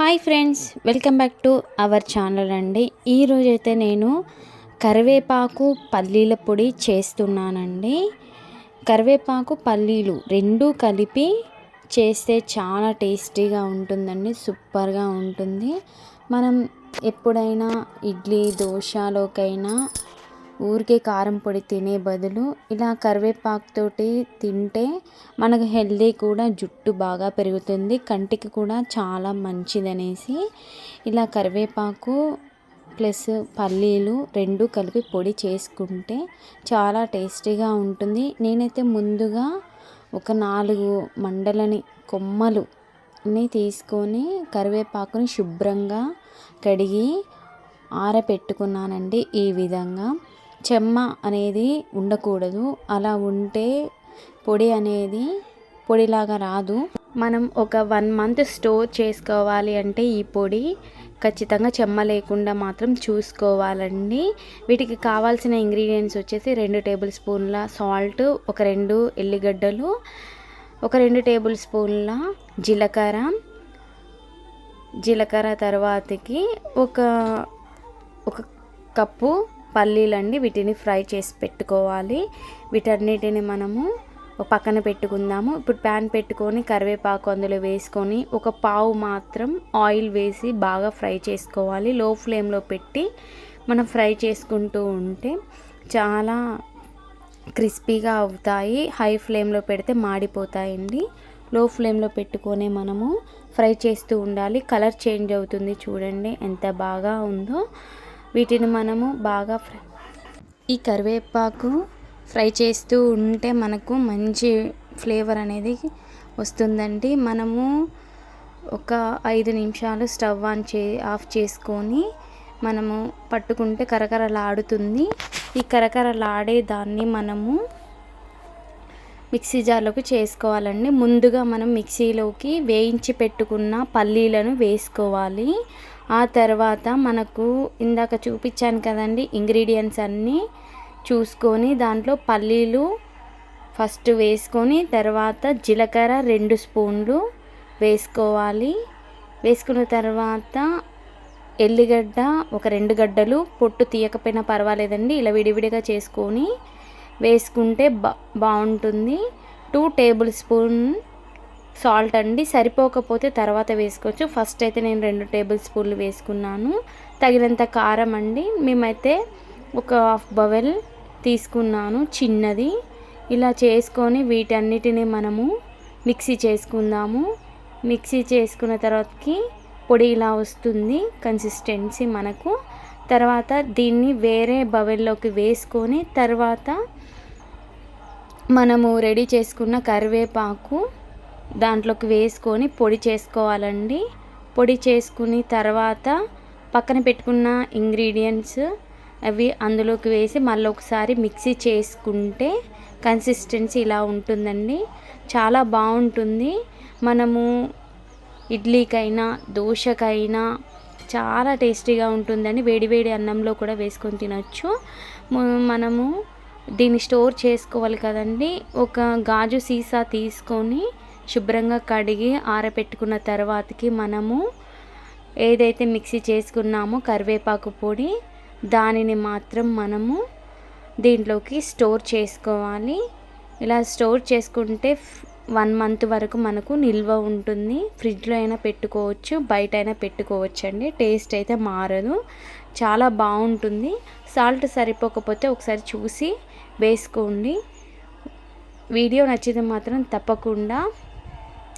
Hi friends welcome back to our channel అండి. ఈరోజైతే నేను కరివేపాకు పల్లీల పొడి చేస్తున్నానండి. కరివేపాకు పల్లీలు రెండు కలిపి చేస్తే చాలా టేస్టీగా ఉంటుందండి సూపర్గా ఉంటుంది. మనం ఎప్పుడైనా ఇడ్లీ దోశలోకైనా ఊరికే కారం పొడి తినే బదులు ఇలా కరివేపాకుతోటి తింటే మనకు హెల్దీ కూడా జుట్టు బాగా పెరుగుతుంది కంటికి కూడా చాలా మంచిదనేసి ఇలా కరివేపాకు ప్లస్ పల్లీలు రెండు కలిపి పొడి చేసుకుంటే చాలా టేస్టీగా ఉంటుంది. నేనైతే ముందుగా ఒక నాలుగు మండలని కొమ్మలు ని తీసుకొని కరివేపాకుని శుభ్రంగా కడిగి ఆరబెట్టుకున్నానండి ఈ విధంగా. చెమ్మ అనేది ఉండకూడదు. అలా ఉంటే పొడి అనేది పొడిలాగా రాదు. మనం ఒక వన్ మంత్ స్టోర్ చేసుకోవాలి అంటే ఈ పొడి ఖచ్చితంగా చెమ్మ లేకుండా మాత్రం చూసుకోవాలండి. వీటికి కావాల్సిన ఇంగ్రీడియంట్స్ వచ్చేసి రెండు టేబుల్ స్పూన్ల సాల్ట్ ఒక రెండు ఎల్లిగడ్డలు ఒక రెండు టేబుల్ స్పూన్ల జీలకర్ర జీలకర్ర తర్వాతకి ఒక ఒక కప్పు పల్లీలండి వీటిని ఫ్రై చేసి పెట్టుకోవాలి. వీటన్నిటిని మనము పక్కన పెట్టుకుందాము. ఇప్పుడు ప్యాన్ పెట్టుకొని కరివేపాకు అందులో వేసుకొని ఒక పావు మాత్రం ఆయిల్ వేసి బాగా ఫ్రై చేసుకోవాలి. లో ఫ్లేమ్లో పెట్టి మనం ఫ్రై చేసుకుంటూ ఉంటే చాలా క్రిస్పీగా అవుతాయి. హై ఫ్లేమ్లో పెడితే మాడిపోతాయండి. లో ఫ్లేమ్లో పెట్టుకొని మనము ఫ్రై చేస్తూ ఉండాలి. కలర్ చేంజ్ అవుతుంది చూడండి ఎంత బాగా ఉందో. వీటిని మనము బాగా ఫ్రై ఈ కరివేపాకు ఫ్రై చేస్తూ ఉంటే మనకు మంచి ఫ్లేవర్ అనేది వస్తుందండి. మనము ఒక ఐదు నిమిషాలు స్టవ్ ఆన్ చే ఆఫ్ చేసుకొని మనము పట్టుకుంటే కరకరలాడుతుంది. ఈ కరకరలాడే దాన్ని మనము మిక్సీ జార్లోకి చేసుకోవాలండి. ముందుగా మనం మిక్సీలోకి వేయించి పెట్టుకున్న పల్లీలను వేసుకోవాలి. ఆ తర్వాత మనకు ఇందాక చూపించాను కదండి ఇంగ్రీడియంట్స్ అన్నీ చూసుకొని దాంట్లో పల్లీలు ఫస్ట్ వేసుకొని తర్వాత జీలకర్ర రెండు స్పూన్లు వేసుకోవాలి. వేసుకున్న తర్వాత ఎల్లిగడ్డ ఒక రెండు గడ్డలు పొట్టు తీయకపోయినా పర్వాలేదండి ఇలా విడివిడిగా చేసుకొని వేసుకుంటే బా బాగుంటుంది. టూ టేబుల్ స్పూన్ సాల్ట్ అండి. సరిపోకపోతే తర్వాత వేసుకోవచ్చు. ఫస్ట్ అయితే నేను రెండు టేబుల్ స్పూన్లు వేసుకున్నాను. తగినంత కారం అండి. మేమైతే ఒక హాఫ్ బవెల్ తీసుకున్నాను చిన్నది. ఇలా చేసుకొని వీటన్నిటిని మనము మిక్సీ చేసుకుందాము. మిక్సీ చేసుకున్న తర్వాతకి పొడి ఇలా వస్తుంది. కన్సిస్టెన్సీ మనకు. తర్వాత దీన్ని వేరే బవెల్లోకి వేసుకొని తర్వాత మనము రెడీ చేసుకున్న కరివేపాకు దాంట్లోకి వేసుకొని పొడి చేసుకోవాలండి. పొడి చేసుకుని తర్వాత పక్కన పెట్టుకున్న ఇంగ్రీడియంట్స్ అవి అందులోకి వేసి మళ్ళీ ఒకసారి మిక్సీ చేసుకుంటే కన్సిస్టెన్సీ ఇలా ఉంటుందండి. చాలా బాగుంటుంది. మనము ఇడ్లీకైనా దోశకైనా చాలా టేస్టీగా ఉంటుందని వేడివేడి అన్నంలో కూడా వేసుకొని తినొచ్చు. మనము దీన్ని స్టోర్ చేసుకోవాలి కదండి. ఒక గాజు సీసా తీసుకొని శుభ్రంగా కడిగి ఆరబెట్టుకున్న తర్వాతకి మనము ఏదైతే మిక్సీ చేసుకున్నామో కరివేపాకు పొడి దానిని మాత్రం మనము దీంట్లోకి స్టోర్ చేసుకోవాలి. ఇలా స్టోర్ చేసుకుంటే వన్ మంత్ వరకు మనకు నిల్వ ఉంటుంది. ఫ్రిడ్జ్లో అయినా పెట్టుకోవచ్చు బయట అయినా పెట్టుకోవచ్చు అండి. టేస్ట్ అయితే మారదు. చాలా బాగుంటుంది. సాల్ట్ సరిపోకపోతే ఒకసారి చూసి వేసుకోండి. వీడియో నచ్చితే మాత్రం తప్పకుండా